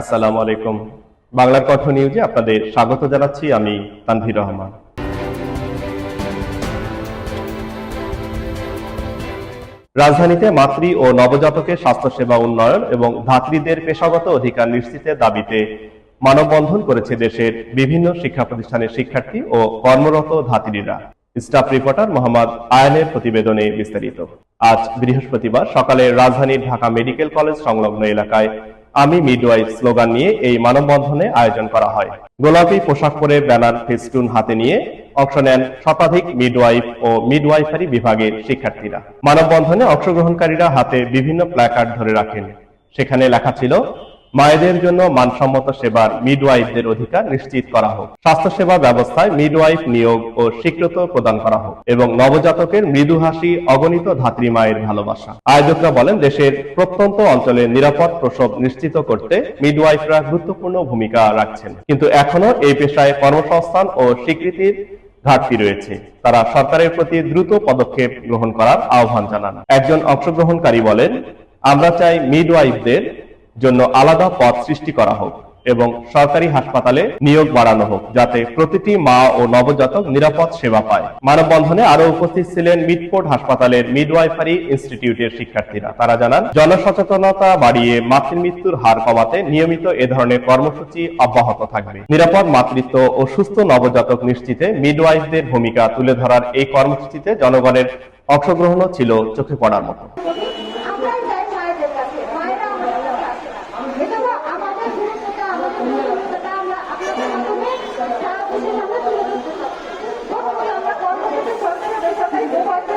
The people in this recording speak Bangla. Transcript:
আসসালামু আলাইকুম। বাংলার কণ্ঠ নিউজে আপনাদের স্বাগত জানাচ্ছি আমি তানভীর রহমান। রাজধানীতে মাতৃ ও নবজাতকের স্বাস্থ্যসেবা উন্নয়ন এবং ধাত্রীদের পেশাগত অধিকার নিশ্চিতের দাবিতে মানববন্ধন করেছে দেশের বিভিন্ন শিক্ষা প্রতিষ্ঠানের শিক্ষার্থী ও কর্মরত ধাত্রীরা স্টাফ রিপোর্টার মোহাম্মদ আয়নের প্রতিবেদনে বিস্তারিত। আজ বৃহস্পতিবার সকালে রাজধানীর ঢাকা মেডিকেল কলেজ সংলগ্ন এলাকায় আমি মিডওয়াইফ স্লোগান নিয়ে এই মানববন্ধনে আয়োজন করা হয়। গোলাপি পোশাক পরে ব্যানার ফেস্টুন হাতে নিয়ে অংশ নেন শতাধিক মিডওয়াইফ ও মিডওয়াইফারি বিভাগের শিক্ষার্থীরা। মানববন্ধনে অংশগ্রহণকারীরা হাতে বিভিন্ন প্ল্যাকার্ড ধরে রাখেন। সেখানে লেখা ছিল মায়েদের জন্য মানসম্মত সেবার মিডওয়াইফদের অধিকার নিশ্চিত করা হোক। স্বাস্থ্যসেবা ব্যবস্থায় মিডওয়াইফ নিয়োগ ও স্বীকৃত প্রদান করা হোক এবং নবজাতকের মৃদু হাসি, অগণিত ধাত্রী মায়ের ভালোবাসা। আয়োজকরা বলেন, দেশের প্রত্যন্ত অঞ্চলে নিরাপদ প্রসব নিশ্চিত করতে মিডওয়াইফরা গুরুত্বপূর্ণ ভূমিকা রাখছেন। কিন্তু এখনও এই পেশায় কর্মসংস্থান ও স্বীকৃতির ঘাটতি রয়েছে। তারা সরকারের প্রতি দ্রুত পদক্ষেপ গ্রহণ করার আহ্বান জানান। একজন অংশগ্রহণকারী বলেন, আমরা চাই মিডওয়াইফদের জন্য আলাদা পদ সৃষ্টি করা হোক এবং সরকারি হাসপাতালে নিয়োগ বাড়ানো হোক, যাতে প্রতিটি মা ও নবজাতক নিরাপদ সেবা পায়। মানববন্ধনে আরও উপস্থিত ছিলেন মিটফোর্ড হাসপাতালের মিডওয়াইফারি ইনস্টিটিউটের শিক্ষার্থীরা। তারা জানান, জনসচেতনতা বাড়িয়ে মাতৃমৃত্যুর হার কমাতে নিয়মিত এ ধরনের কর্মসূচি অব্যাহত থাকবে। নিরাপদ মাতৃত্ব ও সুস্থ নবজাতক নিশ্চিতে মিডওয়াইফদের ভূমিকা তুলে ধরার এই কর্মসূচিতে জনগণের অংশগ্রহণও ছিল চোখে পড়ার মতো। আমরা কর্মসূচি সরকারি বেসরকারি